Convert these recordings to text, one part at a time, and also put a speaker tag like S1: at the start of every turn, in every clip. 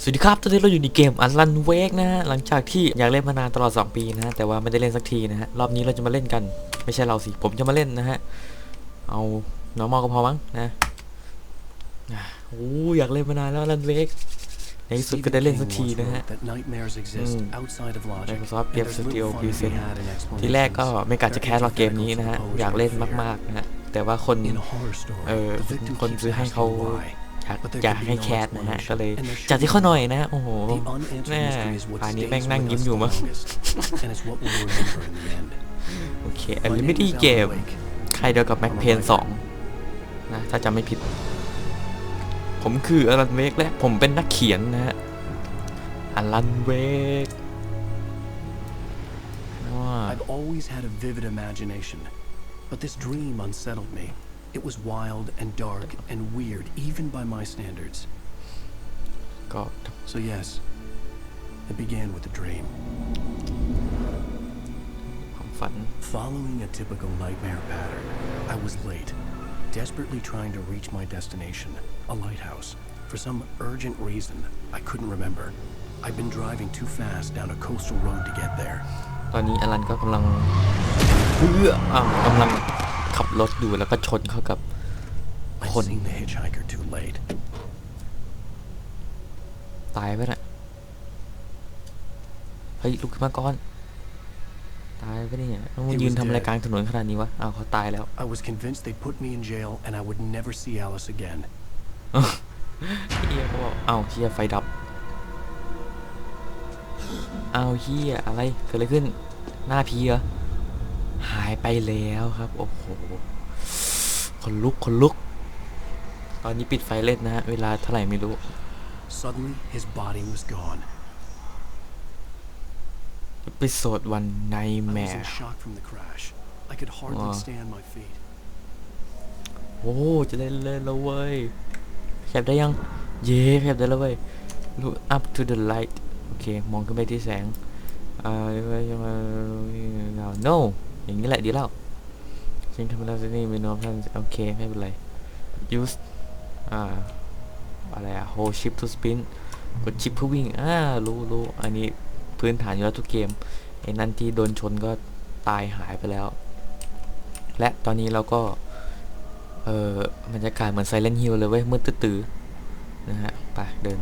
S1: สวัสดีครับตอนนี้เราอยู่ในเกมอันลันเวกนะฮะหลังจากที่อยากเล่นมานานตลอด 2 ปีนะฮะแต่ว่าไม่ได้เล่นสักทีนะฮะรอบนี้เราจะมาเล่นกัน ไม่ใช่เราสิ ผมจะมาเล่นนะฮะ เอา normal ก็พอมั้งนะอะโอ้อยากเล่นมานานแล้วอันลันเวกในที่สุดก็ได้เล่นสักทีนะฮะ
S2: That nightmares exist
S1: Mm.
S2: outside of logic.
S1: Microsoft
S2: and
S1: Game
S2: there's
S1: Studio
S2: little fun to be
S1: Present
S2: had in
S1: ทีแรกก็
S2: explanations.
S1: ไม่กะจะแคสหรอกเกมนี้นะฮะอยากเล่นมากๆนะฮะแต่ว่าคน
S2: In a horror story,
S1: เออ
S2: the victim
S1: คน
S2: keeps
S1: ซื้อให้เขา
S2: asking why.
S1: อยาก
S2: But there
S1: อยาก
S2: can be
S1: ให้
S2: no
S1: แคสนะฮะ
S2: explanation.
S1: ก็เลย
S2: And there should
S1: จัดที่เขาหน่อยนะฮะโอ้โห
S2: The unanswered
S1: แม่
S2: mystery is what
S1: ป่านนี้
S2: stays
S1: แม่งนั่ง
S2: with
S1: ยิ้ม
S2: us
S1: อยู่
S2: the
S1: มั้ง
S2: longest, and it's what we'll remember in the end.
S1: โอเค
S2: My
S1: อันนี้
S2: name
S1: ไม่ได้
S2: is
S1: เก
S2: Alan
S1: ม
S2: Wake.
S1: ใครเดียวกับแม็กเพนสองนะ ถ้าจำไม่ผิด ผมคืออลันเวกและผมเป็นนักเขียนนะฮะอลันเวกว้า
S2: I've always had a vivid imagination, but this dream unsettled me. It was wild and dark and weird, even by my standards.
S1: ก็
S2: So yes, it began with a dream.
S1: ความฝัน
S2: Following a typical nightmare pattern, I was late, desperately trying to reach my destination, a lighthouse. For some urgent reason, I couldn't remember. I'd been driving too fast down a coastal road to get there.
S1: ตอนนี้อลันก็กำลังเพื่ออ้าวกำลัง ขับรถอยู่แล้วก็ชนเข้ากับ
S2: I'd
S1: Hồn.
S2: seen the hitchhiker too late.
S1: ตายไปน่ะเฮ้ยลุกขึ้นมาก่อน ตายไปเนี่ยต้องมายืนทำอะไรกลางถนนขนาดนี้วะอ้าวเขาตายแล้ว
S2: I was convinced they'd put me in jail and I would never see Alice again.
S1: เฮียก็บอกเอ้าเฮียไฟดับเอ้าเฮียอะไรเกิดอะไรขึ้น หน้าพีเหรอ หายไปแล้วครับ โอ้โหคนลุกคนลุก ตอนนี้ปิดไฟเล่นนะฮะ เวลาเท่าไหร่ไม่รู้
S2: Suddenly, his body was gone.
S1: ไปโสดวันไน
S2: I
S1: แม
S2: was in
S1: ร์
S2: shock from the crash. I could hardly
S1: Wow.
S2: stand my feet.
S1: โอ้จะได้เล่นแล้วเว้ยแคปได้ยัง เย้แคปได้แล้วเว้ย look up to the light โอเค มองขึ้นไปที่แสงอ่าจะมา no อย่างนี้แหละดีแล้วชิงทำแล้วจะนี่มีน้องท่านโอเค ไม่เป็นไร use อ่าอะไรอะ hold shift to spin กดชิปเพื่อวิ่งอ่ารู้รู้อันนี้พื้นฐานอยู่แล้วทุกเกมไอ้นั่นที่โดนชนก็ตายหายไปแล้ว และตอนนี้เราก็ เออบรรยากาศเหมือนไซเลนฮิลเลยเว้ยมืดตื้อๆนะฮะ ไป เดิน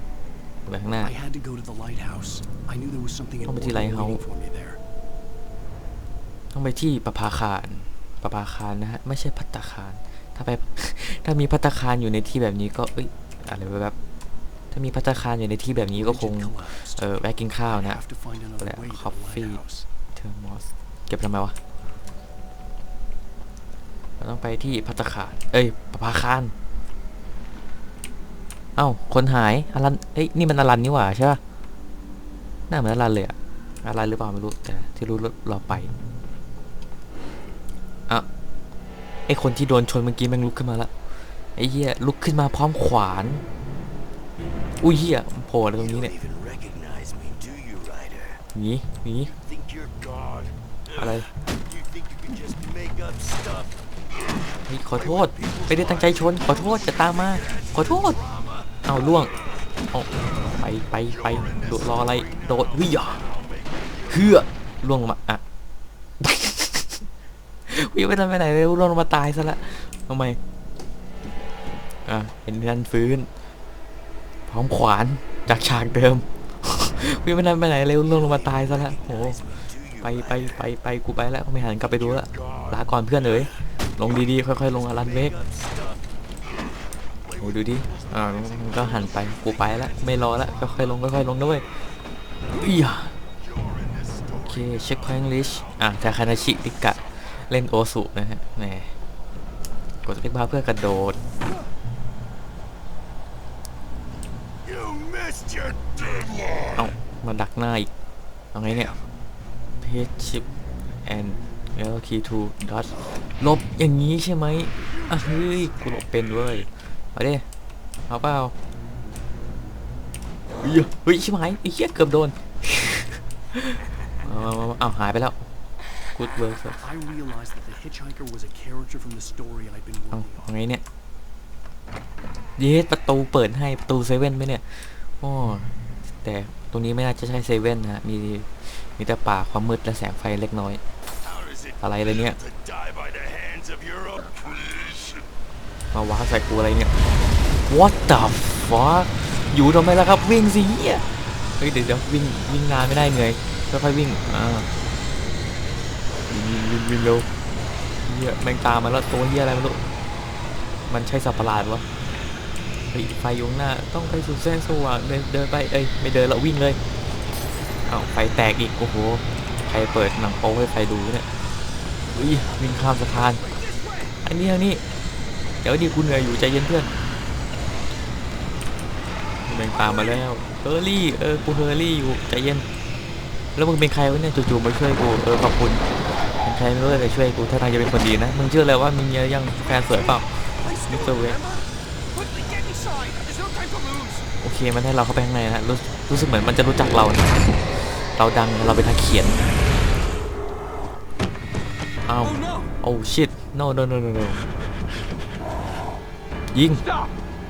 S1: ไปข้างหน้า
S2: I had to go to the lighthouse. I knew there was something
S1: Không ต้องไปที่ประภาคารประภาคารนะฮะไม่ใช่พัตตาคาร ถ้าไปถ้ามีพัตตาคารอยู่ในที่แบบนี้ก็เอ้ยอะไรแบบถ้ามีพัตตาคารอยู่ในที่แบบนี้ก็คงเออแวะกินข้าวนะ
S2: have to find another
S1: Like
S2: way to the
S1: coffee.
S2: lighthouse.
S1: เทอร์มอสเก็บทำไมวะเราต้องไปที่พัตตาคาร เอ้ยประภาคารเอ้าคนหายอลันเอ้ยนี่มันอลันนี่หว่าใช่ป่ะหน้าเหมือนอลันเลยอะอลันหรือเปล่าไม่รู้แต่ที่รู้เราไป อะ ไอคนที่โดนชนเมื่อกี้แม่งลุกขึ้นมาละไอ้เหี้ยลุกขึ้นมาพร้อมขวาน อุ้ยเหี้ยโผล่อะไรตรงนี้
S3: You
S1: เนี่ย
S3: don't even recognize me, do you, Ryder?
S1: หนีหนี
S3: Think you're God?
S1: อะไร
S3: You think you can just make up stuff?
S1: เฮ้ยขอโทษไม่ได้ตั้งใจชน ขอโทษจะตามมา ขอโทษ เอาล่วงเอาไปไปไปโดดรออะไร โดดเฮ้ยอะเฮือล่วงลงมาอะ วิ่งไปทำไปไหนเลยล่วงลงมาตายซะละทำไมอะเห็นนันฟื้น พร้อมขวานจากฉากเดิมวิ่งไปทำไปไหนเลยล่วงลงมาตายซะละโอ้ไปไปไปไปกูไปแล้วไม่หันกลับไปดูละลาก่อนเพื่อนเอ๋ยลงดีๆค่อยๆลงอลันเวกโอ้ดูดิ อ่าก็หันไป กูไปแล้วไม่รอแล้วค่อยๆลง ค่อยๆลงด้วยอียโอเค เช็คพอยต์ลิชอะแต่คานาชิริกะ เล่นโอสุนะฮะแหมกดสเปคบาร์เพื่อกระโดด
S3: You missed your deadline!
S1: เอ้ามาดักหน้าอีกเอาไงเนี่ยเพจชิป and l key to dot ลบอย่างนี้ใช่ไหมอะเฮ้ยกูหลบเป็นเว้ยมาดิเอาเปล่าเฮ้ยเฮ้ยชิบหายไอ้เหี้ยเกือบโดนเอามามามาเอาหายไปแล้ว good work sir
S2: I realized that the hitchhiker was a character from the story I'd been
S1: เอา
S2: working
S1: เอา
S2: on.
S1: ไงเนี่ยเยสประตูเปิดให้ประตูเซเว่นไหมเนี่ยโอ๋อแต่ตรงนี้ไม่น่าจะใช่เซเว่นนะฮะมีมีแต่ป่าความมืดและแสงไฟเล็กน้อย
S3: How does it
S1: อะไรเลยเนี่ย
S3: to die by the hands of your own creation?
S1: มาว้าใส่กูอะไรเนี่ย What the fuck อยู่ทำไมล่ะครับวิ่งสิเหี้ยเฮ้ยเดี๋ยวเดี๋ยววิ่งวิ่งนานไม่ได้เหนื่อยค่อยๆวิ่งอ่า วิ่งวิ่งวิ่งเร็วเฮียแมงตามมาแล้วตัวเฮียอะไรไม่รู้มันใช่สัประหลาดวะไฟอยู่ข้างหน้า ต้องไปสู่แสงสว่างเดินเดินไปเอ้ยไม่เดินแล้ววิ่งเลยเอ้าไฟแตกอีกโอ้โหใครเปิดหนังโป๊ให้ใครดูเนี่ยอุ้ยวิ่งข้ามสะพานอันนี้อันนี้เดี๋ยวดิกูเหนื่อยอยู่ใจเย็นเพื่อนแมงตามมาแล้วเฮอร์รี่เออกูเฮอร์รี่อยู่ใจเย็นแล้วมึงเป็นใครวะเนี่ยจู่ๆมาช่วยกูเออขอบคุณ ใครไม่รู้แต่ช่วยกูถ้าทางจะเป็นคนดีนะ มึงเชื่อเลยว่ามีเมียยังแฟนสวยเปล่ามิสเตอร์เวฟโอเคมันให้เราเข้าไปข้างในนะรู้รู้สึกเหมือนมันจะรู้จักเรานะเราดังเราเป็นนักเขียนเอาโอ้ shit no no no no no ยิง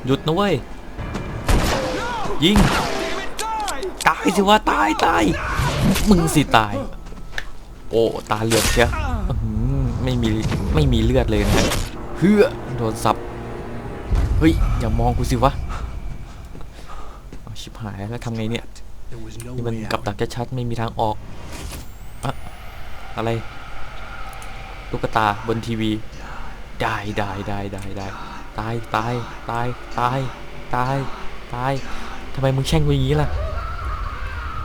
S1: หยุดนะเว้ยยิงตายสิว่าตายตายมึงสิตาย โอ้ตาเหลือกเชียวไม่มีไม่มีเลือดเลยนะเฮือโดนสับเฮ้ยอย่ามองกูสิวะชิบหายแล้วทำไงเนี่ยนี่มันกับดักชัดๆไม่มีทางออกอะอะไรลูกตาบนทีวี ได้ได้ได้ได้ได้ตายตายตายตายตายตายทำไมมึงแช่งกูอย่างนี้ล่ะ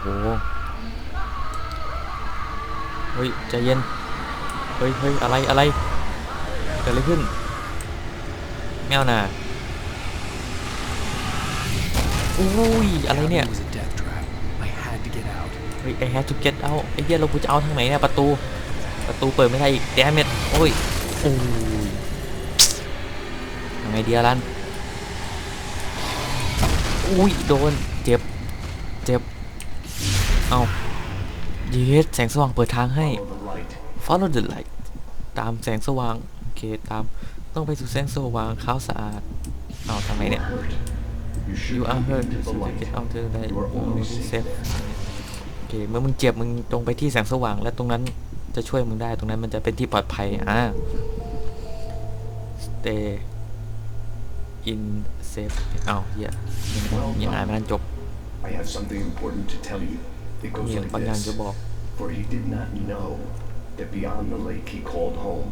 S1: โอ้ เฮ้ยใจเย็น เฮ้ยเฮ้ยอะไรอะไรเกิดอะไรขึ้นแมวน่ะอุ้ยอะไรเนี่ย
S2: It was a death trap. I had to get out.
S1: เฮ้ย I have to get out ไอ้เหี้ยเรากูจะเอาทางไหนเนี่ยประตู ประตูเปิดไม่ได้อีก damn it โอ้ยโอ้ยยังไงดีอะลันอุ้ยโดนเจ็บ เจ็บ เอา เย็ดแสงสว่างเปิดทางให้ follow the light ตามแสงสว่าง โอเค ตาม ต้องไปสู่แสงสว่างขาวสะอาด เอาทางไหนเนี่ย you are hurt so get out to the light only safe โอเค เมื่อมึงเจ็บ มึงตรงไปที่แสงสว่าง และตรงนั้นจะช่วยมึงได้ ตรงนั้นมันจะเป็นที่ปลอดภัย อ่า stay in safe เอาเหี้ยยังยังอ่านไม่ทันจบ
S4: I have something important to tell you. It goes
S1: มี
S4: like
S1: บางอย่างจะ
S4: this.
S1: บอก
S4: For he did not know that beyond the lake he called home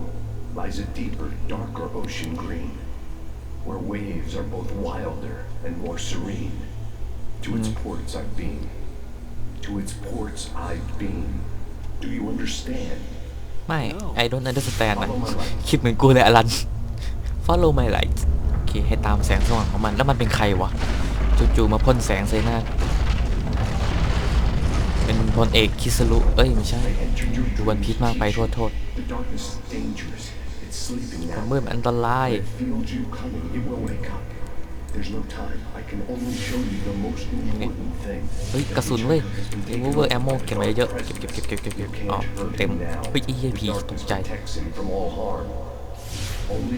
S4: lies a deeper, darker ocean green, where waves are both wilder and more serene. To its ports I've been. To its ports I've been. Do you understand?
S1: ไม่ I don't understand นะ คิดเหมือนกูเลยอลัน follow my light โอเค ให้ตามแสงสว่างของมัน แล้วมันเป็นใครวะ จู่ๆมาพ่นแสงใส่หน้า เป็น พลเอกคิสรุเอ้ย ไม่ใช่ดูวันพีชมากไปโทษโทษความมืดอันตราย
S4: เฮ้ยกระสุนเลยเอ
S1: เวอร์แอมโมเก็บมาเยอะเก็บเก็บเก็บเก็บเก็บอ๋อเต็มเฮ้ยไอ้ผีตกใจ
S4: Only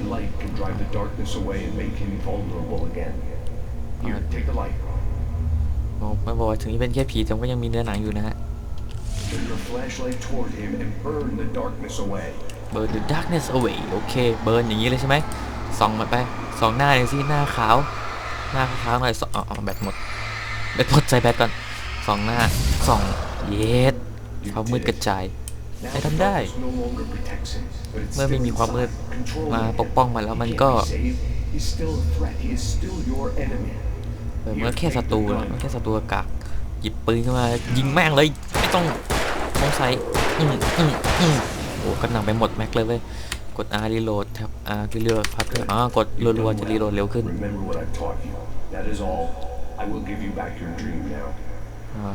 S1: อ๋อไม่บอกว่าถึงจะเป็นแค่ผีแต่ก็ยังมีเนื้อหนังอยู่นะฮะ
S4: Turn your flashlight toward him and burn the darkness away.
S1: burn the darkness away โอเคเบิร์นอย่างนี้เลยใช่ไหมส่องมาไปส่องหน้าหน่อยสิหน้าขาว หน้าขาวๆหน่อยส่องอ๋อแบตหมดแบตหมดใจแบตก่อนส่องหน้าส่องเย็ดความมืดกระจาย
S4: Now
S1: Ay,
S4: the
S1: tanda eh.
S4: darkness no longer protects him, but it's
S1: เมื่อไม่
S4: still
S1: มีความมืด
S4: inside, controlling
S1: มา
S4: him.
S1: ปกป้องมันแล้วมัน
S4: He
S1: ก็ ออเมื่อแค่ศัตรูนะเมื่อแค่ศัตรูกากหยิบปืนขึ้นมายิงแม่งเลยไม่ต้องสงสัยอืมอืมอืมโอ้กระหน่ำไปหมดแม็กเลยเว้ยกด R reload แท็บ R reload พัทเตอร์อ๋อกด
S4: You've
S1: รัว
S4: done
S1: ๆจะ
S4: well.
S1: รีโหลดเร็วขึ้น
S4: Remember what I've taught you. That is all. I will give you back your dream now.
S1: อ่า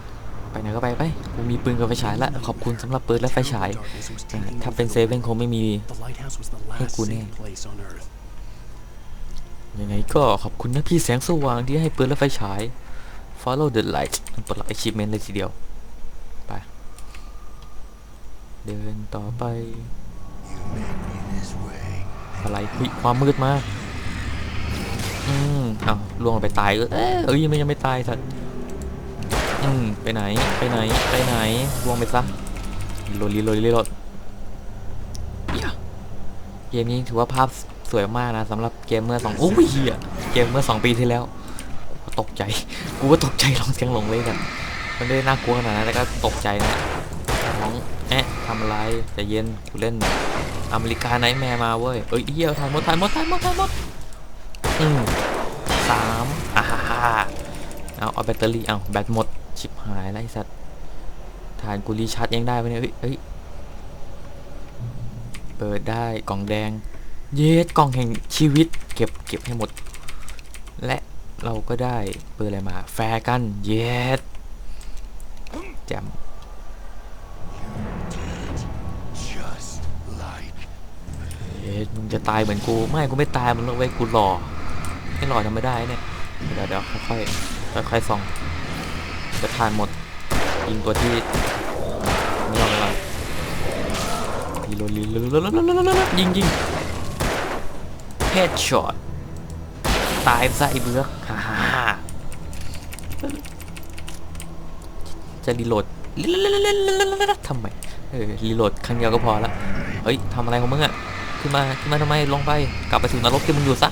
S1: ไปไหนก็ไปไปกูมีปืนกับไฟฉายละขอบคุณสำหรับปืนและไฟฉาย
S2: Darkness was
S1: อ่า
S2: taking
S1: ถ้าเป็น
S2: over
S1: เซ
S2: the
S1: เว่น
S2: world.
S1: คงไม่มี
S2: The lighthouse was the
S1: Hey, ยังไงก็ขอบคุณนะพี่แสงสว่างที่ให้ปืนและไฟฉาย follow the light ปลดล็อก achievement เลยทีเดียว ไป เดินต่อไป อะไรเฮ้ยความมืดมากอืมเอาล่วงไปตายเออเอ้ยเอ้ยมันยังไม่ตายสัตว์อืมไปไหน ไปไหน ไปไหนล่วงไปซะโหลดรีโหลดรีโหลดเหี้ยเกมนี้ถือว่าภาพ สวยมากนะสำหรับเกมเมื่อสองโอ้ยเหี้ยเกมเมื่อสองปีที่แล้ว ตกใจ กูก็ตกใจลองเสียงหลงเลยกันมันไม่ได้น่ากลัวขนาดนั้นแต่ก็ตกใจนะน้องแอะทำอะไรใจเย็นกูเล่นอเมริกาไนท์แมร์มาเว้ยเอ้ยเหี้ยถ่ายหมดถ่ายหมดถ่ายหมดถ่ายหมดอืมสามอ่าฮ่าเอาเอาแบตเตอรี่เอาแบตหมดชิบหายไอ้สัตว์ฐานกูรีชาร์จเองได้ปะเนี่ยเฮ้ยเฮ้ยเปิดได้กล่องแดง เยสกล่องแห่งชีวิต เก็บเก็บให้หมด และเราก็ได้เปิดอะไรมา แฟร์กัน เยสแจม
S3: Just like
S1: เยสมึงจะตายเหมือนกู ไม่กูไม่ตายมันหรอกเว้ยกูหล่อไม่หล่อทำไม่ได้เนี่ย เดี๋ยวเดี๋ยวค่อยๆค่อยๆส่องจะทานหมดยิงตัวที่ไม่ยอมอะไรรีโหลดรีโหลดรีโหลดรีโหลดรีโหลดรีโหลดยิงยิง เฮดช็อตตายซะไอ้เบือกฮ่าฮ่าฮ่าจะรีโหลดทำไมเออรีโหลดครั้งเดียวก็พอละเฮ้ยทำอะไรของมึงอะขึ้นมาขึ้นมาทำไมลงไปกลับไปสู่นรกที่มึงอยู่ซะ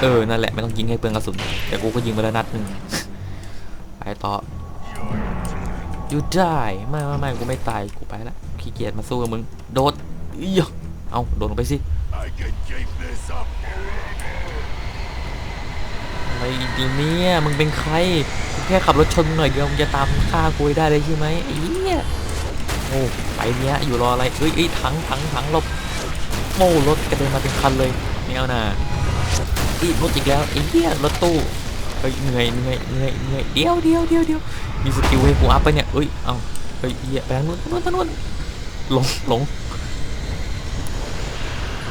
S1: เออนั่นแหละไม่ต้องยิงให้เปลืองกระสุนแต่กูก็ยิงไปแล้วนัดหนึ่งไปต่ออยู่ได้ไม่ไม่ไม่กูไม่ตายกูไปละขี้เกียจมาสู้กับมึงโดดเอียเอาโดดลงไปสิ
S3: I can keep this up.
S1: อะไรอีกเนี่ยมึงเป็นใครกูแค่ขับรถชนมึงหน่อยเดียวมึงจะตามฆ่ากูให้ได้เลยใช่ไหมไอ้เหี้ยโอ้ไปเนี้ยอยู่รออะไรเอ้ยเอ้ยถังถังถังหลบโม่รถกระเด็นมาเป็นคันเลยไม่เอานะอีรถอีกแล้วไอ้เหี้ยรถตู้เฮ้ยเหนื่อยเหนื่อยเหนื่อยเหนื่อยเดียวเดียวเดียวเดียวมีสกิลให้กูอัพปเนี่ยเอ้ยเอ้าเฮ้ยเหี้ยไปทางนู้นทางนู้นทางนู้นหลงหลง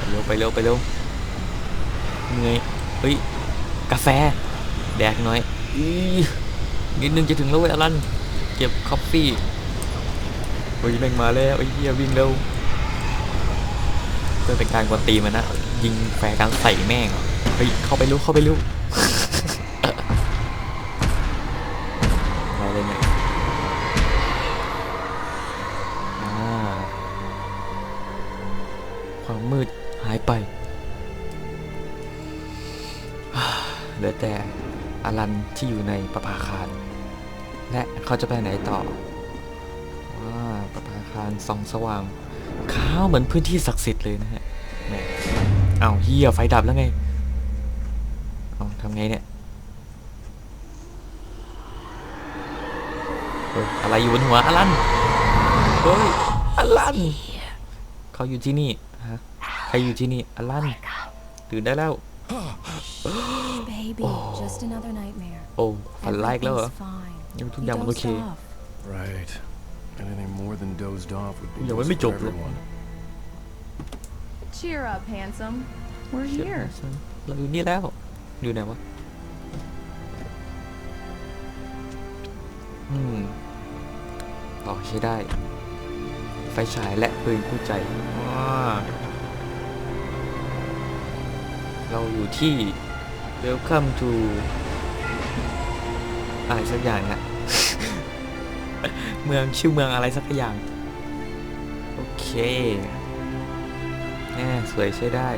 S1: เร็วไปเร็วไปเร็วเหนื่อยเฮ้ยกาแฟ แดกหน่อยอีนิดนึงจะถึงแล้วเว้ยอลันเก็บคอฟฟี่เฮ้ยแม่งมาแล้วไอ้เหี้ยวิ่งเร็วเพื่อเป็นการกวนตีมันนะ ยิงแฟร์กันใส่แม่งเฮ้ยเข้าไปเร็วเข้าไปเร็วอะไรเนี่ยความมืดายไปเหลือแต่อลันที่อยู่ในประภาคาร และเขาจะไปไหนต่อว่าประภาคารส่องสว่างขาวเหมือนพื้นที่ศักดิ์สิทธิ์เลยนะฮะแหมเอาเฮียไฟดับแล้วไงเอาทำไงเนี่ยเฮ้ยอะไรอยู่บนหัวอลันเฮ้ยอลันเขาอยู่ที่นี่ฮะใค รอยู่ที่นี่อลันตื่นได้แล้ว
S5: Baby,
S1: Oh.
S5: just another nightmare.
S1: โอ้ฝันร้ายอีกแล้วเหรอ
S5: Everything's fine.
S1: ยังทุก
S5: You
S1: อย่างมันโอ
S5: dozed
S1: เค
S5: off.
S2: Right. Anything more than dozed off would be
S1: ยัง
S2: worse
S1: ไม่จ
S2: for
S1: บเลย
S2: everyone.
S6: Cheer up, handsome. We're
S1: เชี่ย
S6: here.
S1: เราอยู่นี่แล้ว อยู่ไหนวะ อืมต่อใช้ได้ ไฟฉายและปืนคู่ใจว้า เราอยู่ที่ Welcome to อะไรสักอย่างอะเมืองชื่อเมืองอะไรสักอย่าง โอเคแน่สวยใช้ได้